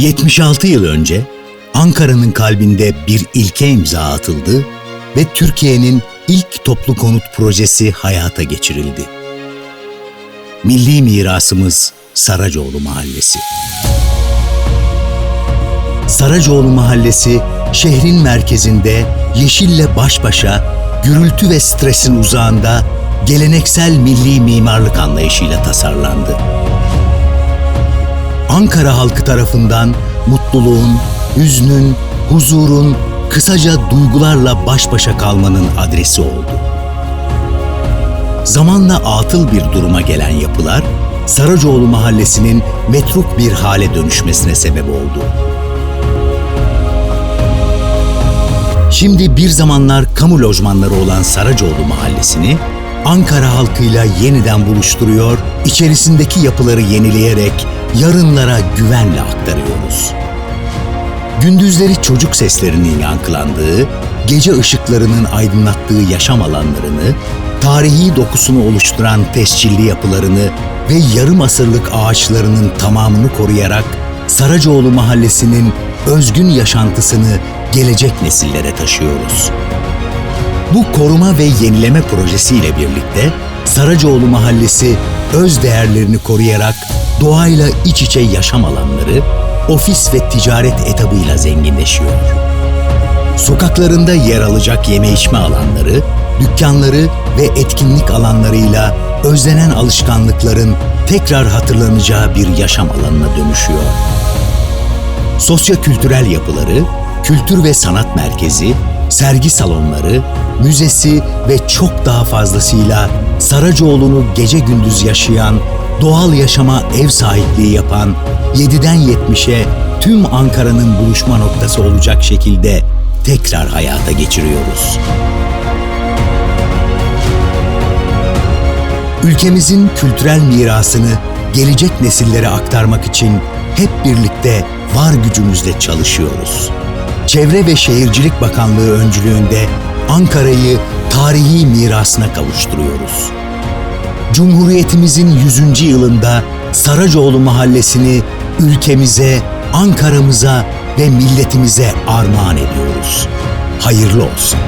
76 yıl önce Ankara'nın kalbinde bir ilke imza atıldı ve Türkiye'nin ilk toplu konut projesi hayata geçirildi. Milli mirasımız Saracoğlu Mahallesi. Saracoğlu Mahallesi şehrin merkezinde yeşille baş başa, gürültü ve stresin uzağında geleneksel milli mimarlık anlayışıyla tasarlandı. Ankara halkı tarafından mutluluğun, hüznün, huzurun, kısaca duygularla baş başa kalmanın adresi oldu. Zamanla atıl bir duruma gelen yapılar, Saracoğlu Mahallesi'nin metruk bir hale dönüşmesine sebep oldu. Şimdi bir zamanlar kamu lojmanları olan Saracoğlu Mahallesi'ni Ankara halkıyla yeniden buluşturuyor, içerisindeki yapıları yenileyerek yarınlara güvenle aktarıyoruz. Gündüzleri çocuk seslerinin yankılandığı, gece ışıklarının aydınlattığı yaşam alanlarını, tarihi dokusunu oluşturan tescilli yapılarını ve yarım asırlık ağaçlarının tamamını koruyarak Saracoğlu Mahallesi'nin özgün yaşantısını gelecek nesillere taşıyoruz. Bu koruma ve yenileme projesiyle birlikte Saracoğlu Mahallesi öz değerlerini koruyarak doğayla iç içe yaşam alanları, ofis ve ticaret etabıyla zenginleşiyor. Sokaklarında yer alacak yeme içme alanları, dükkanları ve etkinlik alanlarıyla özlenen alışkanlıkların tekrar hatırlanacağı bir yaşam alanına dönüşüyor. Sosyo-kültürel yapıları, kültür ve sanat merkezi, sergi salonları, müzesi ve çok daha fazlasıyla Saracoğlu'nu gece gündüz yaşayan, doğal yaşama ev sahipliği yapan, 7'den 70'e tüm Ankara'nın buluşma noktası olacak şekilde tekrar hayata geçiriyoruz. Ülkemizin kültürel mirasını gelecek nesillere aktarmak için hep birlikte var gücümüzle çalışıyoruz. Çevre ve Şehircilik Bakanlığı öncülüğünde Ankara'yı tarihi mirasına kavuşturuyoruz. Cumhuriyetimizin 100. yılında Saracoğlu Mahallesi'ni ülkemize, Ankara'mıza ve milletimize armağan ediyoruz. Hayırlı olsun.